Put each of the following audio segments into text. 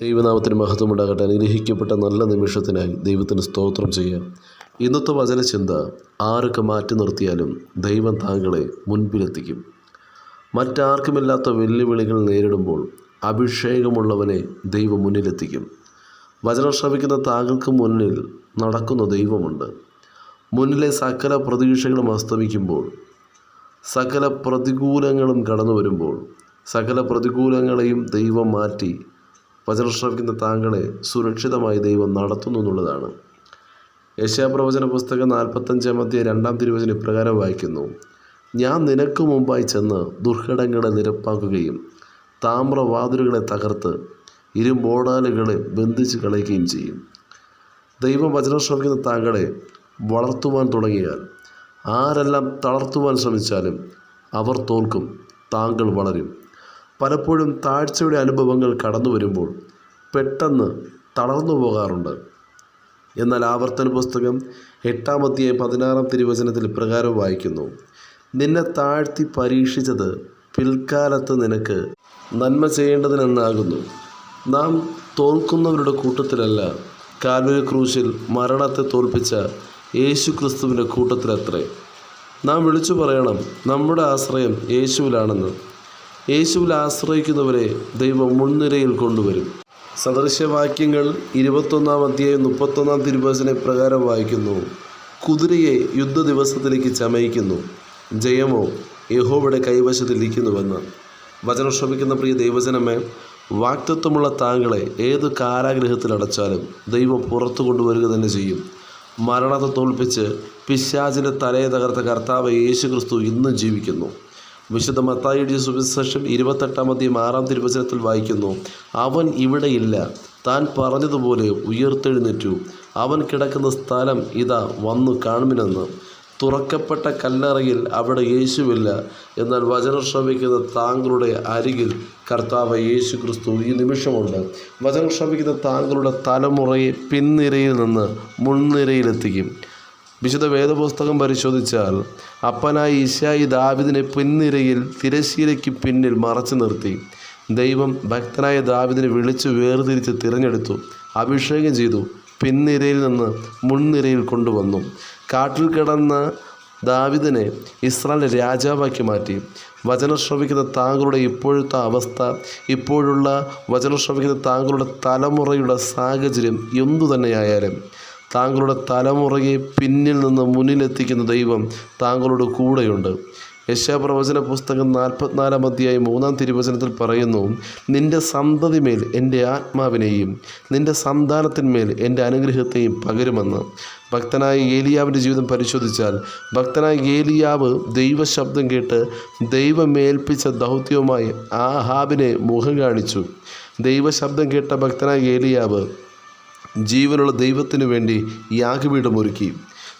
ദൈവനാമത്തിന് മഹത്വമുണ്ടാകട്ടെ. അനുഗ്രഹിക്കപ്പെട്ട നല്ല നിമിഷത്തിനായി ദൈവത്തിന് സ്തോത്രം ചെയ്യാം. ഇന്നത്തെ വചനചിന്ത ആരൊക്കെ മാറ്റി നിർത്തിയാലും ദൈവം താങ്കളെ മുൻപിലെത്തിക്കും. മറ്റാർക്കുമില്ലാത്ത വെല്ലുവിളികൾ നേരിടുമ്പോൾ അഭിഷേകമുള്ളവനെ ദൈവം മുന്നിലെത്തിക്കും. വചനം ശ്രമിക്കുന്ന താങ്കൾക്ക് മുന്നിൽ നടക്കുന്ന ദൈവമുണ്ട്. മുന്നിലെ സകല പ്രതീക്ഷകളും അസ്തമിക്കുമ്പോൾ സകല പ്രതികൂലങ്ങളും കടന്നു വരുമ്പോൾ സകല പ്രതികൂലങ്ങളെയും ദൈവം മാറ്റി വചനം താങ്കളെ സുരക്ഷിതമായി ദൈവം നടത്തുന്നു എന്നുള്ളതാണ്. യശാപ്രവചന പുസ്തകം നാൽപ്പത്തഞ്ചാമത്തെ രണ്ടാം തിരുവചനം ഇപ്രകാരം വായിക്കുന്നു. ഞാൻ നിനക്ക് മുമ്പായി ചെന്ന് ദുർഘടങ്ങളെ നിരപ്പാക്കുകയും താമ്രവാതിലുകളെ തകർത്ത് ഇരുമ്പോടാലുകളെ ബന്ധിച്ച് കളയുകയും ചെയ്യും. ദൈവം വചനം ശ്രമിക്കുന്ന താങ്കളെ വളർത്തുവാൻ തുടങ്ങിയാൽ ആരെല്ലാം തളർത്തുവാൻ ശ്രമിച്ചാലും അവർ തോൽക്കും താങ്കൾ വളരും. പലപ്പോഴും താഴ്ചയുടെ അനുഭവങ്ങൾ കടന്നു വരുമ്പോൾ പെട്ടെന്ന് തളർന്നു പോകാറുണ്ട്. എന്നാൽ ആവർത്തന പുസ്തകം എട്ടാമത്തെ പതിനാറാം തിരുവചനത്തിൽ പ്രകാരം വായിക്കുന്നു. നിന്നെ താഴ്ത്തി പരീക്ഷിച്ചത് പിൽക്കാലത്ത് നിനക്ക് നന്മ ചെയ്യേണ്ടതിനെന്നാകുന്നു. നാം തോൽക്കുന്നവരുടെ കൂട്ടത്തിലല്ല കാൽവരി ക്രൂശിൽ മരണത്തെ തോൽപ്പിച്ച യേശു ക്രിസ്തുവിന്റെ കൂട്ടത്തിലത്രേ. നാം വിളിച്ചു പറയണം നമ്മുടെ ആശ്രയം യേശുവിലാണെന്ന്. യേശുവിൽ ആശ്രയിക്കുന്നവരെ ദൈവം മുൻനിരയിൽ കൊണ്ടുവരും. സദൃശവാക്യങ്ങൾ ഇരുപത്തൊന്നാം അധ്യായം മുപ്പത്തൊന്നാം തിരുവചന പ്രകാരം വായിക്കുന്നു. കുതിരയെ യുദ്ധ ദിവസത്തിലേക്ക് ചമയിക്കുന്നു. ജയമോ യഹോവയുടെ കൈവശത്തിലിരിക്കുന്നുവെന്ന് വചനം ശ്രമിക്കുന്ന പ്രിയ ദൈവജനമേ വാക്തത്വമുള്ള താങ്കളെ ഏത് കാരാഗ്രഹത്തിൽ അടച്ചാലും ദൈവം പുറത്തു കൊണ്ടുവരിക തന്നെ ചെയ്യും. മരണത്തെ തോൽപ്പിച്ച് പിശാചിന്റെ തലയെ തകർത്ത കർത്താവ് യേശു ക്രിസ്തു ഇന്നും ജീവിക്കുന്നു. വിശുദ്ധ മത്തായിയുടെ സുവിശേഷം ഇരുപത്തെട്ടാമത്തെയും ആറാം തിരുവചനത്തിൽ വായിക്കുന്നു അവൻ ഇവിടെയില്ല താൻ പറഞ്ഞതുപോലെ ഉയർത്തെഴുന്നേറ്റു. അവൻ കിടക്കുന്ന സ്ഥലം ഇതാ വന്നു കാണുമെന്ന് തുറക്കപ്പെട്ട കല്ലറയിൽ അവിടെ യേശുവില്ല. എന്നാൽ വചനം ശ്രമിക്കുന്ന താങ്കളുടെ അരികിൽ കർത്താവ് യേശു ക്രിസ്തു ഈ നിമിഷമുണ്ട്. വചനം ശ്രമിക്കുന്ന താങ്കളുടെ തലമുറയെ പിൻനിരയിൽ നിന്ന് മുൻനിരയിലെത്തിക്കും. വിശുദ്ധ വേദപുസ്തകം പരിശോധിച്ചാൽ അപ്പനായി ഈശായി ദാവിദിനെ പിൻനിരയിൽ തിരശീലയ്ക്ക് പിന്നിൽ മറച്ചു നിർത്തി. ദൈവം ഭക്തനായ ദാവിദിനെ വിളിച്ച് വേർതിരിച്ച് തിരഞ്ഞെടുത്തു. അഭിഷേകം ചെയ്തു. പിൻനിരയിൽ നിന്ന് മുൻനിരയിൽ കൊണ്ടുവന്നു. കാട്ടിൽ കിടന്ന ദാവിദിനെ ഇസ്രായേൽ രാജാവാക്കി മാറ്റി. വചനം ശ്രവിക്കുന്ന താങ്കളുടെ ഇപ്പോഴത്തെ അവസ്ഥ ഇപ്പോഴുള്ള വചനം ശ്രവിക്കുന്ന താങ്കളുടെ തലമുറയുടെ സാഹചര്യം എന്തു തന്നെയായാലും താങ്കളുടെ തലമുറയെ പിന്നിൽ നിന്ന് മുന്നിലെത്തിക്കുന്ന ദൈവം താങ്കളോട് കൂടെയുണ്ട്. യശാപ്രവചന പുസ്തകം നാൽപ്പത്തിനാലാം അധ്യായം മൂന്നാം തിരുവചനത്തിൽ പറയുന്നു നിന്റെ സന്തതിമേൽ എന്റെ ആത്മാവിനെയും നിന്റെ സന്താനത്തിന്മേൽ എന്റെ അനുഗ്രഹത്തെയും പകരുമെന്ന്. ഭക്തനായ ഏലിയാവിന്റെ ജീവിതം പരിശോധിച്ചാൽ ഭക്തനായ ഏലിയാവ് ദൈവശബ്ദം കേട്ട് ദൈവമേൽപ്പിച്ച ദൗത്യവുമായി ആഹാബിനെ മുഖം കാണിച്ചു. ദൈവശബ്ദം കേട്ട ഭക്തനായ ഏലിയാവ് ജീവനുള്ള ദൈവത്തിനു വേണ്ടി യാഗപീഠമൊരുക്കി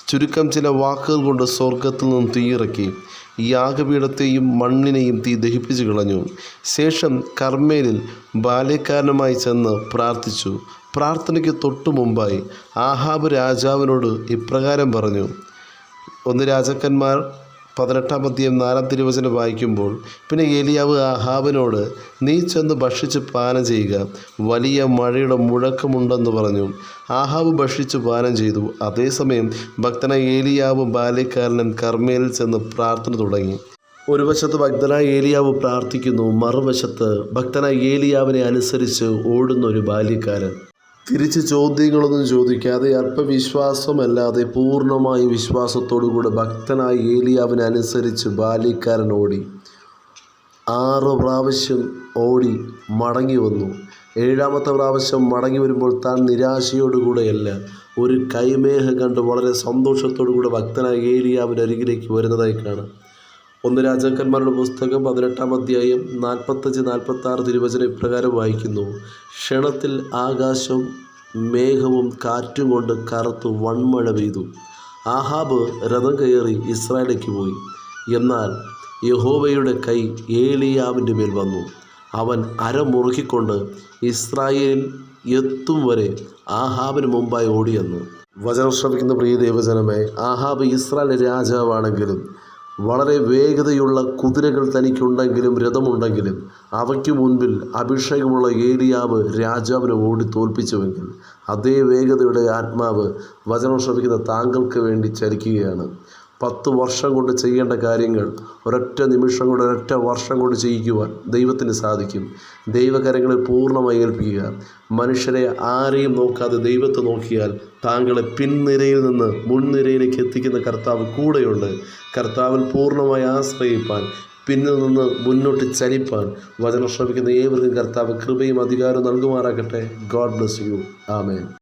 ചുരുക്കം ചില വാക്കുകൾ കൊണ്ട് സ്വർഗത്തിൽ നിന്നും തീയിറക്കി. യാഗപീഠത്തെയും മണ്ണിനെയും തീ ദഹിപ്പിച്ചു കളഞ്ഞു. ശേഷം കർമ്മേലിൽ ബാല്യക്കാരനുമായി ചെന്ന് പ്രാർത്ഥിച്ചു. പ്രാർത്ഥനയ്ക്ക് തൊട്ടു മുമ്പായി ആഹാബ് രാജാവിനോട് ഇപ്രകാരം പറഞ്ഞു. ഒന്ന് രാജാക്കന്മാർ പതിനെട്ടാം അധ്യായം നാലാം തിരുവചനം വായിക്കുമ്പോൾ പിന്നെ ഏലിയാവ് ആഹാബിനോട് നീ ചെന്ന് ഭക്ഷിച്ച് പാനം ചെയ്യുക. വലിയ മഴയുടെ മുഴക്കമുണ്ടെന്ന് പറഞ്ഞു. ആഹാബ് ഭക്ഷിച്ച് പാനം ചെയ്തു. അതേസമയം ഭക്തന ഏലിയാവ് ബാല്യക്കാരനും കർമ്മയിൽ ചെന്ന് പ്രാർത്ഥന തുടങ്ങി. ഒരു വശത്ത് ഭക്തനായ ഏലിയാവ് പ്രാർത്ഥിക്കുന്നു മറുവശത്ത് ഭക്തനായ ഏലിയാവിനെ അനുസരിച്ച് ഓടുന്ന ഒരു ബാല്യക്കാരൻ. തിരിച്ച് ചോദ്യങ്ങളൊന്നും ചോദിക്കാതെ അല്പവിശ്വാസമല്ലാതെ പൂർണമായ വിശ്വാസത്തോടുകൂടെ ഭക്തനായ ഏലിയാവിനനുസരിച്ച് ബാല്യക്കാരൻ ഓടി. ആറ് പ്രാവശ്യം ഓടി മടങ്ങി വന്നു. ഏഴാമത്തെ പ്രാവശ്യം മടങ്ങി വരുമ്പോൾ താൻ നിരാശയോടുകൂടെയല്ല ഒരു കൈമേഹം കണ്ട് വളരെ സന്തോഷത്തോടു കൂടെ ഭക്തനായ ഏലിയാവിന്റെ അരികിലേക്ക് വരുന്നതായി കാണാം. ഒന്ന് രാജാക്കന്മാരുടെ പുസ്തകം പതിനെട്ടാം അധ്യായം നാൽപ്പത്തഞ്ച് നാൽപ്പത്തി ആറ് തിരുവചനം ഇപ്രകാരം വായിക്കുന്നു. ക്ഷണത്തിൽ ആകാശം മേഘവും കാറ്റും കൊണ്ട് കറുത്ത് വൺമഴ പെയ്തു. ആഹാബ് രഥം കയറി ഇസ്രായേലേക്ക് പോയി. എന്നാൽ യഹോവയുടെ കൈ ഏലിയാവിന്റെ മേൽ വന്നു. അവൻ അരമുറുക്കിക്കൊണ്ട് ഇസ്രായേലിൽ എത്തും വരെ ആഹാബിന് മുമ്പായി ഓടിയെന്നു. വചനം ശ്രമിക്കുന്ന പ്രിയ ദൈവജനമേ ആഹാബ് ഇസ്രായേൽ രാജാവാണെങ്കിലും വളരെ വേഗതയുള്ള കുതിരകൾ തനിക്കുണ്ടെങ്കിലും രഥമുണ്ടെങ്കിലും അവയ്ക്ക് മുൻപിൽ അഭിഷേകമുള്ള ഏലിയാവ് രാജാവിനെ ഓടി തോൽപ്പിച്ചുവെങ്കിൽ അതേ വേഗതയുടെ ആത്മാവ് വചനം ശ്രമിക്കുന്ന താങ്കൾക്ക് വേണ്ടി ചലിക്കുകയാണ്. പത്ത് വർഷം കൊണ്ട് ചെയ്യേണ്ട കാര്യങ്ങൾ ഒരൊറ്റ നിമിഷം കൊണ്ട് ഒരൊറ്റ വർഷം കൊണ്ട് ചെയ്യിക്കുവാൻ ദൈവത്തിന് സാധിക്കും. ദൈവകരങ്ങളെ പൂർണമായി ഏൽപ്പിക്കുക. മനുഷ്യരെ ആരെയും നോക്കാതെ ദൈവത്തെ നോക്കിയാൽ താങ്കളെ പിൻനിരയിൽ നിന്ന് മുൻനിരയിലേക്ക് എത്തിക്കുന്ന കർത്താവ് കൂടെയുണ്ട്. കർത്താവിൽ പൂർണമായി ആശ്രയിപ്പാൻ പിന്നിൽ നിന്ന് മുന്നോട്ട് ചലിപ്പാൻ വചനം ശ്രമിക്കുന്ന ഏവർക്കും കർത്താവ് കൃപയും അധികാരവും നൽകുമാറാകട്ടെ. God bless you amen